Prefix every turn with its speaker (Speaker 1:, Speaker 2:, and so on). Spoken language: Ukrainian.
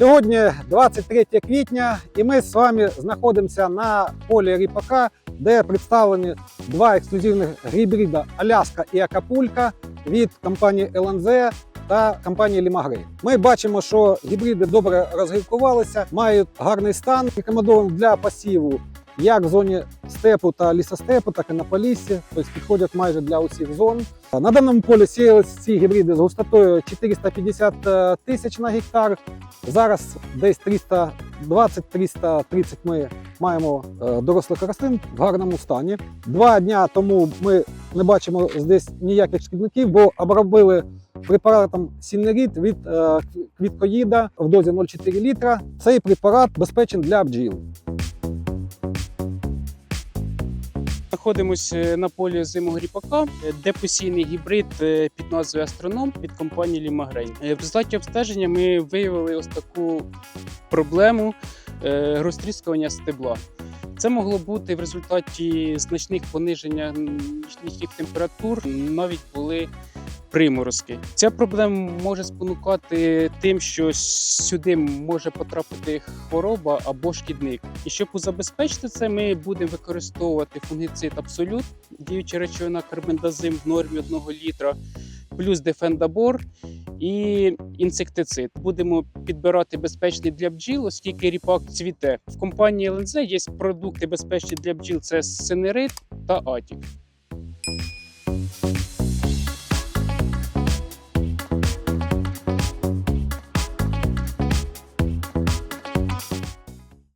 Speaker 1: Сьогодні 23 квітня, і ми з вами знаходимося на полі ріпака, де представлені два ексклюзивних гібрида Аляска і Акапулька від компанії ЛНЗ та компанії Лімагрей. Ми бачимо, що гібриди добре розгрівкувалися, мають гарний стан, рекомендований для посіву як в зоні степу та лісостепу, так і на поліссі, тобто підходять майже для усіх зон. На даному полі сіялись ці гібриди з густотою 450 тисяч на гектар. Зараз десь 320-330 ми маємо е, дорослих рослин в гарному стані. Два дня тому ми не бачимо здесь ніяких шкідників, бо обробили препаратом Сінеріт від е, квіткоїда в дозі 0,4 літра. Цей препарат безпечен для бджіл.
Speaker 2: Знаходимося на полі зимогріпака, де постійний гібрид е, під назвою Астроном від компанії Лімагрей. В результаті обстеження ми виявили ось таку проблему е, розтріскування стебла. Це могло бути в результаті значних пониження нічних температур, навіть були приморозки. Ця проблема може спонукати тим, що сюди може потрапити хвороба або шкідник. І щоб забезпечити це, ми будемо використовувати фунгіцид Абсолют, діюча речовина карбендазим в нормі 1 літра, плюс дефендабор і інсектицид. Будемо підбирати безпечний для бджіл, оскільки ріпак цвіте. В компанії ЛНЗ є продукти безпечні для бджіл: це синерит та атік.